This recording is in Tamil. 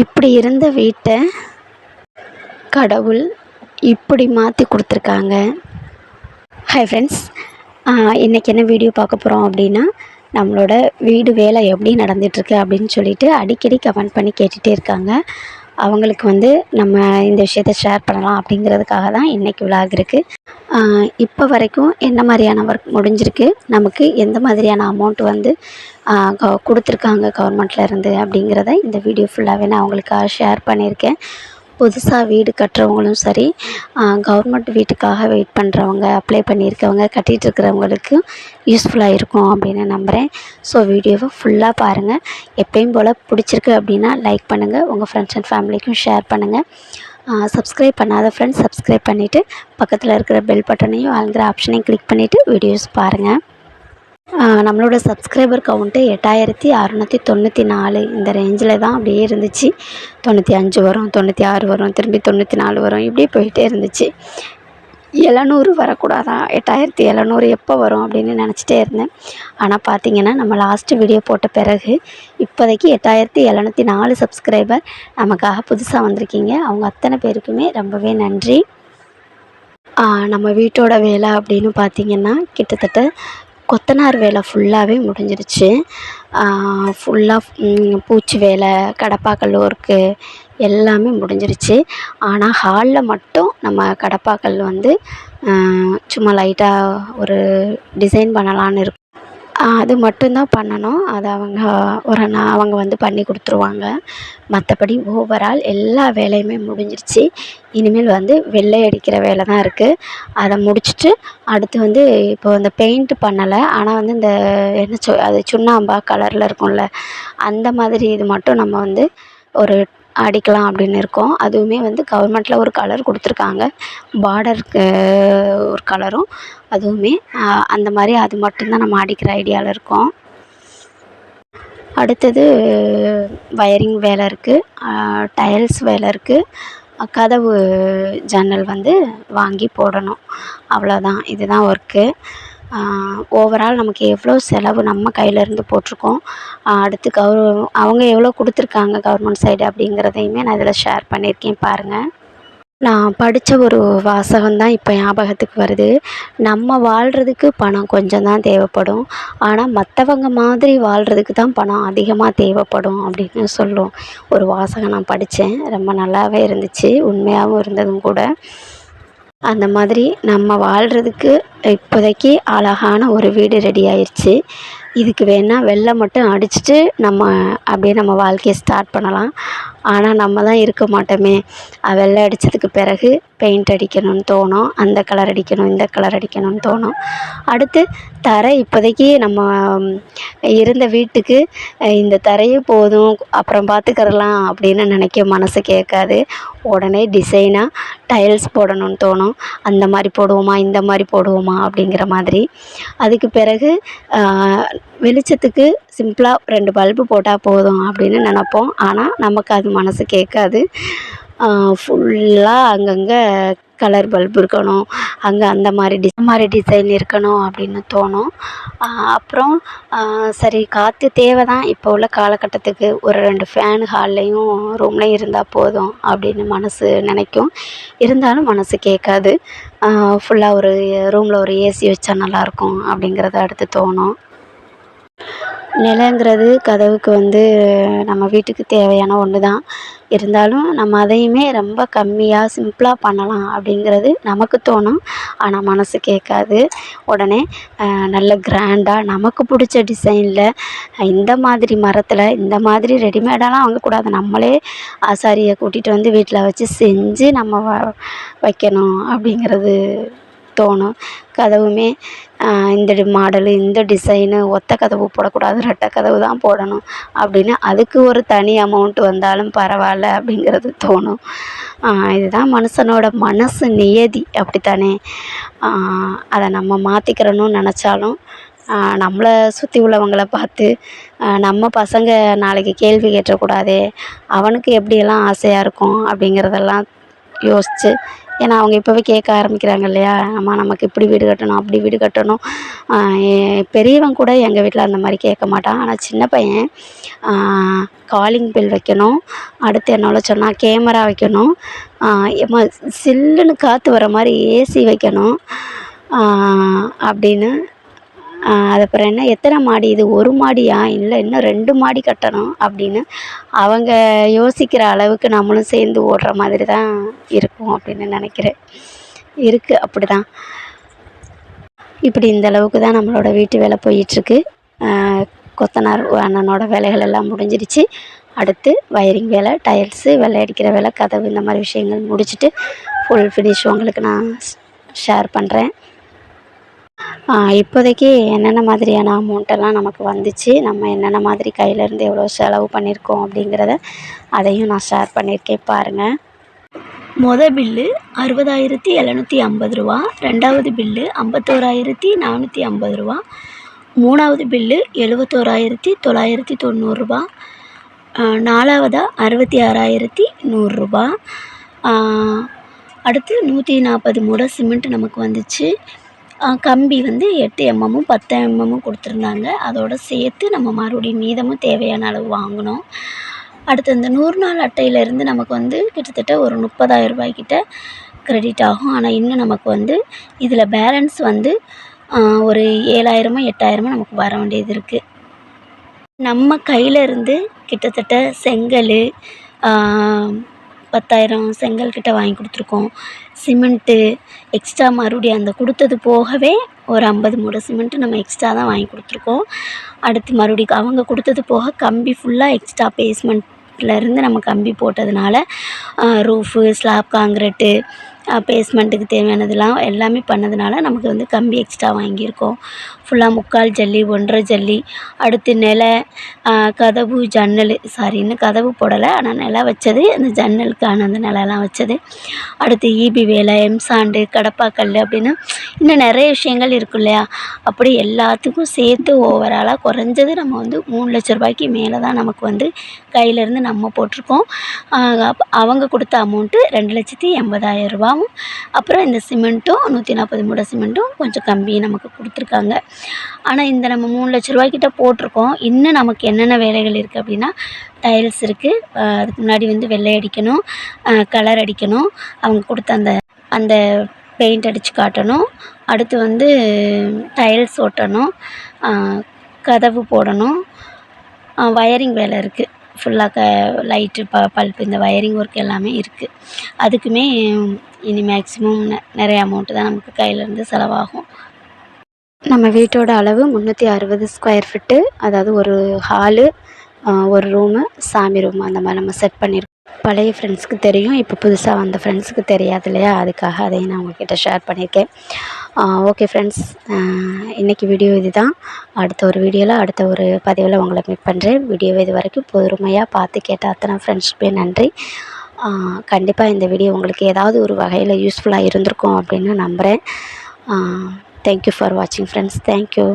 இப்படி இருந்த வீட்டை கடவுள் இப்படி மாற்றி கொடுத்துருக்காங்க. ஹாய் ஃப்ரெண்ட்ஸ் இன்றைக்கி என்ன வீடியோ பார்க்க போகிறோம் அப்படின்னா நம்மளோட வீடு வேலை எப்படி நடந்துகிட்ருக்கு அப்படின்னு சொல்லிட்டு அடிக்கடி கமெண்ட் பண்ணி கேட்டுகிட்டே இருக்காங்க. அவங்களுக்கு வந்து நம்ம இந்த விஷயத்த ஷேர் பண்ணலாம் அப்படிங்கிறதுக்காக தான் இன்றைக்கி விலாக் இருக்குது இப்போ வரைக்கும் என்ன மாதிரியான ஒர்க் முடிஞ்சிருக்கு? நமக்கு எந்த மாதிரியான அமௌண்ட் வந்து க கொடுத்துருக்காங்க கவர்மெண்ட்லேருந்து அப்படிங்கிறத இந்த வீடியோ ஃபுல்லாகவே நான் அவங்களுக்காக ஷேர் பண்ணியிருக்கேன். புதுசாக வீடு கட்டுறவங்களும் சரி கவர்மெண்ட் வீட்டுக்காக வெயிட் பண்ணுறவங்க அப்ளை பண்ணியிருக்கவங்க கட்டிகிட்டு இருக்கிறவங்களுக்கும் யூஸ்ஃபுல்லாக இருக்கும் அப்படின்னு நம்புகிறேன் ஸோ வீடியோவை ஃபுல்லாக பாருங்கள் எப்பயும் போல் பிடிச்சிருக்கு அப்படின்னா லைக் பண்ணுங்கள் உங்கள் ஃப்ரெண்ட்ஸ் அண்ட் ஃபேமிலிக்கும் ஷேர் பண்ணுங்கள் சப்ஸ்கிரைப் பண்ணாத ஃப்ரெண்ட்ஸ் சப்ஸ்கிரைப் பண்ணிவிட்டு பக்கத்தில் இருக்கிற பெல் பட்டனையும் ஆளுங்கிற ஆப்ஷனையும் கிளிக் பண்ணிவிட்டு வீடியோஸ் பாருங்கள் நம்மளோட சப்ஸ்கிரைபர் கவுண்ட்டு எட்டாயிரத்தி அறநூற்றி தொண்ணூற்றி நாலு. இந்த ரேஞ்சில் தான் அப்படியே இருந்துச்சு. தொண்ணூற்றி அஞ்சு வரும் தொண்ணூற்றி ஆறு வரும் திரும்பி தொண்ணூற்றி நாலு வரும். இப்படியே போயிட்டே இருந்துச்சு. எழுநூறு வரக்கூடாதான் எட்டாயிரத்தி எழுநூறு எப்போ வரும் அப்படின்னு நினச்சிட்டே இருந்தேன். ஆனால் பார்த்தீங்கன்னா நம்ம லாஸ்ட்டு வீடியோ போட்ட பிறகு இப்போதைக்கு எட்டாயிரத்தி எழுநூற்றி நாலு சப்ஸ்கிரைபர் நமக்காக புதுசாக வந்திருக்கீங்க. அவங்க அத்தனை பேருக்குமே ரொம்பவே நன்றி. நம்ம வீட்டோட வேலை அப்படின்னு பார்த்திங்கன்னா கிட்டத்தட்ட கொத்தனார் வேலை ஃபுல்லாகவே முடிஞ்சிருச்சு. ஃபுல்லாக பூச்சி வேலை கடப்பாக்கல் ஒர்க்கு எல்லாமே முடிஞ்சிருச்சு. ஆனால் ஹாலில் மட்டும் நம்ம கடப்பாக்கல் வந்து சும்மா லைட்டாக ஒரு டிசைன் பண்ணலான்னு இருக்கோம். அது மட்டும்தான் பண்ணணும். அதை அவங்க ஒரு நான் அவங்க வந்து பண்ணி கொடுத்துருவாங்க. மற்றபடி ஓவரால் எல்லா வேலையுமே முடிஞ்சிருச்சு. இனிமேல் வந்து வெள்ளை அடிக்கிற வேலை தான் இருக்குது அதை முடிச்சுட்டு அடுத்து வந்து இப்போது இந்த பெயிண்ட் பண்ணலை. ஆனால் வந்து இந்த என்ன சொ அது சுண்ணாம்பா கலரில் இருக்கும்ல அந்த மாதிரி இது மட்டும் நம்ம வந்து ஒரு அடிக்கலாம் அப்படின்னு இருக்கோம். அதுவுமே வந்து கவர்மெண்ட்டில் ஒரு கலர் கொடுத்துருக்காங்க. பார்டருக்கு ஒரு கலரும் அதுவுமே அந்த மாதிரி அது மட்டும்தான் நம்ம அடிக்கிற ஐடியாவில் இருக்கோம். அடுத்தது வயரிங் வேலை இருக்குது டைல்ஸ் வேலை இருக்குது கதவு ஜன்னல் வந்து வாங்கி போடணும். அவ்வளோதான் இதுதான் ஒர்க்கு ஓவரால் நமக்கு எவ்வளோ செலவு நம்ம கையிலேருந்து போட்டிருக்கோம். அடுத்து கவர் அவங்க எவ்வளோ கொடுத்துருக்காங்க கவர்மெண்ட் சைடு அப்படிங்கிறதையுமே நான் இதில் ஷேர் பண்ணியிருக்கேன் பாருங்கள் நான் படித்த ஒரு வாசகம் தான் இப்போ ஞாபகத்துக்கு வருது. நம்ம வாழ்கிறதுக்கு பணம் கொஞ்சம் தான் தேவைப்படும். ஆனால் மற்றவங்க மாதிரி வாழ்கிறதுக்கு தான் பணம் அதிகமாக தேவைப்படும் அப்படின்னு சொல்லும் ஒரு வாசகம் நான் படித்தேன் ரொம்ப நல்லாவே இருந்துச்சு. உண்மையாகவும் இருந்ததும் கூட. அந்த மாதிரி நம்ம வாழ்கிறதுக்கு இப்போதைக்கு அழகான ஒரு வீடு ரெடி ஆயிடுச்சு இதுக்கு வேணால் வெள்ளம் மட்டும் அடிச்சுட்டு நம்ம அப்படியே நம்ம வாழ்க்கையை ஸ்டார்ட் பண்ணலாம். ஆனால் நம்ம தான் இருக்க மாட்டோமே. வெள்ளை அடித்ததுக்கு பிறகு பெயிண்ட் அடிக்கணும்னு தோணும். அந்த கலர் அடிக்கணும் இந்த கலர் அடிக்கணும்னு தோணும். அடுத்து தரை இப்போதைக்கு நம்ம இருந்த வீட்டுக்கு இந்த தரையே போதும் அப்புறம் பார்த்துக்கறலாம் அப்படின்னு நினைக்க மனசு கேட்காது. உடனே டிசைனாக டைல்ஸ் போடணும்னு தோணும். அந்த மாதிரி போடுவோமா இந்த மாதிரி போடுவோமா? அப்படிங்கிற மாதிரி. அதுக்கு பிறகு வெளிச்சத்துக்கு சிம்பிளாக ரெண்டு பல்பு போட்டால் போதும் அப்படின்னு நினப்போம். ஆனால் நமக்கு அது மனசு கேட்காது. ஃபுல்லாக அங்கங்கே கலர் பல்பு இருக்கணும். அங்கே அந்த மாதிரி டி மாதிரி டிசைன் இருக்கணும் அப்படின்னு தோணும். அப்புறம் சரி காற்று தேவை தான் இப்போ உள்ள காலகட்டத்துக்கு ஒரு ரெண்டு ஃபேனு ஹால்லையும் ரூம்லேயும் இருந்தால் போதும் அப்படின்னு மனசு நினைக்கும். இருந்தாலும் மனசு கேட்காது. ஃபுல்லாக ஒரு ரூமில் ஒரு ஏசி வச்சா நல்லாயிருக்கும் அப்படிங்கிறத அடுத்து தோணும். நிலங்கிறது கதவுக்கு வந்து நம்ம வீட்டுக்கு தேவையான ஒன்று தான் இருந்தாலும் நம்ம அதையுமே ரொம்ப கம்மியாக சிம்பிளாக பண்ணலாம் அப்படிங்கிறது நமக்கு தோணும். ஆனால் மனசு கேட்காது. உடனே நல்ல கிராண்டாக நமக்கு பிடிச்ச டிசைனில் இந்த மாதிரி மரத்தில் இந்த மாதிரி ரெடிமேடெல்லாம் வாங்கக்கூடாது. நம்மளே ஆசாரியை கூட்டிகிட்டு வந்து வீட்டில் வச்சு செஞ்சு நம்ம வ வைக்கணும் அப்படிங்கிறது தோணும். கதவுமே இந்த மாடலு இந்த டிசைனு ஒத்த கதவு போடக்கூடாது ரெட்டை கதவு தான் போடணும் அப்படின்னு அதுக்கு ஒரு தனி அமௌண்ட் வந்தாலும் பரவாயில்ல அப்படிங்கிறது தோணும். இதுதான் மனுஷனோட மனசு நியதி அப்படித்தானே? அதை நம்ம மாற்றிக்கிறணும்னு நினச்சாலும் நம்மளை சுற்றி உள்ளவங்கள பார்த்து நம்ம பசங்க நாளைக்கு கேள்வி கேட்டக்கூடாதே அவனுக்கு எப்படியெல்லாம் ஆசையாக இருக்கும் அப்படிங்கிறதெல்லாம் யோசித்து ஏன்னா அவங்க இப்போவே கேட்க ஆரம்பிக்கிறாங்க இல்லையா? அம்மா நமக்கு இப்படி வீடு கட்டணும் அப்படி வீடு கட்டணும். பெரியவன் கூட எங்கள் வீட்டில் அந்த மாதிரி கேட்க மாட்டான். ஆனால் சின்ன பையன் காலிங் பெல் வைக்கணும். அடுத்து என்னோட சொன்னால் கேமரா வைக்கணும். எம்மா சில்லுன்னு காற்று வர மாதிரி ஏசி வைக்கணும். அப்படின்னு அதுக்கப்புறம் அப்புறம் என்ன எத்தனை மாடி? இது ஒரு மாடியா? இல்லை இன்னும் ரெண்டு மாடி கட்டணும் அப்படின்னு அவங்க யோசிக்கிற அளவுக்கு நம்மளும் சேர்ந்து ஓடுற மாதிரி தான் இருக்கும் அப்படின்னு நினைக்கிறேன். இருக்குது அப்படி தான் இப்படி இந்த அளவுக்கு தான் நம்மளோட வீட்டு வேலை போயிட்டுருக்கு. கொத்தனார் அண்ணனோட வேலைகள் எல்லாம் முடிஞ்சிருச்சு. அடுத்து வயரிங் வேலை டைல்ஸு வெள்ளை அடிக்கிற வேலை கதவு இந்த மாதிரி விஷயங்கள் முடிச்சுட்டு ஃபுல் ஃபினிஷ் உங்களுக்கு நான் ஷேர் பண்ணுறேன் இப்போதைக்கு என்னென்ன மாதிரியான அமௌண்ட்டெல்லாம் நமக்கு வந்துச்சு? நம்ம என்னென்ன மாதிரி கையிலேருந்து எவ்வளோ செலவு பண்ணியிருக்கோம் அப்படிங்கிறத அதையும் நான் ஷேர் பண்ணியிருக்கேன். பாருங்கள் மொதல் பில்லு அறுபதாயிரத்தி எழுநூற்றி ஐம்பது ரூபா ரெண்டாவது பில்லு ஐம்பத்தோராயிரத்தி நானூற்றி ஐம்பது ரூபா மூணாவது பில்லு எழுபத்தோராயிரத்தி தொள்ளாயிரத்தி தொண்ணூறுரூபா நாலாவதாக அறுபத்தி ஆறாயிரத்தி நூறுரூபா அடுத்து நூற்றி நாற்பது மூட சிமெண்ட் நமக்கு வந்துச்சு. கம்பி வந்து எட்டு எம்எம்மும் பத்து எம்எம்மும் கொடுத்துருந்தாங்க. அதோடு சேர்த்து நம்ம மறுபடியும் மீதமும் தேவையான அளவு வாங்கினோம். அடுத்து இந்த நூறு நாள் அட்டையிலேருந்து நமக்கு வந்து கிட்டத்தட்ட ஒரு முப்பதாயிரம் ரூபாய்க்கிட்ட க்ரெடிட் ஆகும். ஆனால் இன்னும் நமக்கு வந்து இதில் பேலன்ஸ் வந்து ஒரு ஏழாயிரமோ எட்டாயிரமோ நமக்கு வர வேண்டியது இருக்குது நம்ம கையிலேருந்து கிட்டத்தட்ட செங்கல் பத்தாயிரம் செங்கல் கிட்ட வாங்கி கொடுத்துருக்கோம். சிமெண்ட்டு எக்ஸ்ட்ரா மறுபடியும் அந்த கொடுத்தது போகவே ஒரு ஐம்பது மூடை சிமெண்ட்டு நம்ம எக்ஸ்ட்ரா தான் வாங்கி கொடுத்துருக்கோம். அடுத்து மறுபடியும் அவங்க கொடுத்தது போக கம்பி ஃபுல்லாக எக்ஸ்ட்ரா பேஸ்மெண்ட்லேருந்து நம்ம கம்பி போட்டதுனால ரூஃபு ஸ்லாப் காங்கிரட்டு பேஸ்மெண்ட்டுக்கு தேவையானதெல்லாம் எல்லாமே பண்ணதுனால நமக்கு வந்து கம்பி எக்ஸ்ட்ரா வாங்கியிருக்கோம். ஃபுல்லாக முக்கால் ஜல்லி ஒன்றரை ஜல்லி அடுத்து நில கதவு ஜன்னல் சாரி இன்னும் கதவு போடலை. ஆனால் நில வச்சது அந்த ஜன்னலுக்கான அந்த நிலலாம் வச்சது. அடுத்து ஈபி வேலை எம்சாண்டு கடப்பாக்கல் அப்படின்னு இன்னும் நிறைய விஷயங்கள் இருக்கும் இல்லையா? அப்படி எல்லாத்துக்கும் சேர்த்து ஓவராலாக குறைஞ்சது நம்ம வந்து மூணு லட்ச ரூபாய்க்கு மேலே தான் நமக்கு வந்து கையிலேருந்து நம்ம போட்டிருக்கோம். அவங்க கொடுத்த அமௌண்ட்டு ரெண்டு லட்சத்தி எண்பதாயிரம் ரூபாவும் அப்புறம் இந்த சிமெண்ட்டும் நூற்றி நாற்பது மூட சிமெண்ட்டும் கொஞ்சம் கம்மி நமக்கு கொடுத்துருக்காங்க. ஆனால் இந்த நம்ம மூணு லட்ச ரூபாய்க்கிட்ட போட்டிருக்கோம். இன்னும் நமக்கு என்னென்ன வேலைகள் இருக்குது அப்படின்னா டைல்ஸ் இருக்குது அதுக்கு முன்னாடி வந்து வெள்ளை அடிக்கணும் கலர் அடிக்கணும். அவங்க கொடுத்த அந்த அந்த பெயிண்ட் அடித்து காட்டணும். அடுத்து வந்து டைல்ஸ் ஓட்டணும். கதவு போடணும். வயரிங் வேலை இருக்குது ஃபுல்லாக க லைட்டு ப பல்ப்பு இந்த ஒயரிங் ஒர்க் எல்லாமே இருக்குது அதுக்குமே இனி மேக்ஸிமம் நெ நிறைய அமௌண்ட்டு தான் நமக்கு கையிலேருந்து செலவாகும். நம்ம வீட்டோட அளவு முந்நூற்றி அறுபது ஸ்கொயர் ஃபீட்டு அதாவது ஒரு ஹாலு ஒரு ரூமு சாமி ரூமு அந்த மாதிரி நம்ம செட் பண்ணியிருக்கோம் பழைய ஃப்ரெண்ட்ஸுக்கு தெரியும் இப்போ புதுசாக வந்த ஃப்ரெண்ட்ஸுக்கு தெரியாது இல்லையா? அதுக்காக அதையும் நான் உங்ககிட்ட ஷேர் பண்ணியிருக்கேன் ஓகே ஃப்ரெண்ட்ஸ் இன்றைக்கி வீடியோ இது தான் அடுத்த ஒரு வீடியோவில் அடுத்த ஒரு பதிவில் உங்களை மீட் பண்ணுறேன் வீடியோ இது வரைக்கும் பொறுமையாக பார்த்து கேட்ட அத்தனை ஃப்ரெண்ட்ஸுக்குமே நன்றி. கண்டிப்பாக இந்த வீடியோ உங்களுக்கு ஏதாவது ஒரு வகையில் யூஸ்ஃபுல்லாக இருந்திருக்கும் அப்படின்னு நம்புகிறேன் தேங்க்யூ ஃபார் வாட்சிங் ஃப்ரெண்ட்ஸ் தேங்க்யூ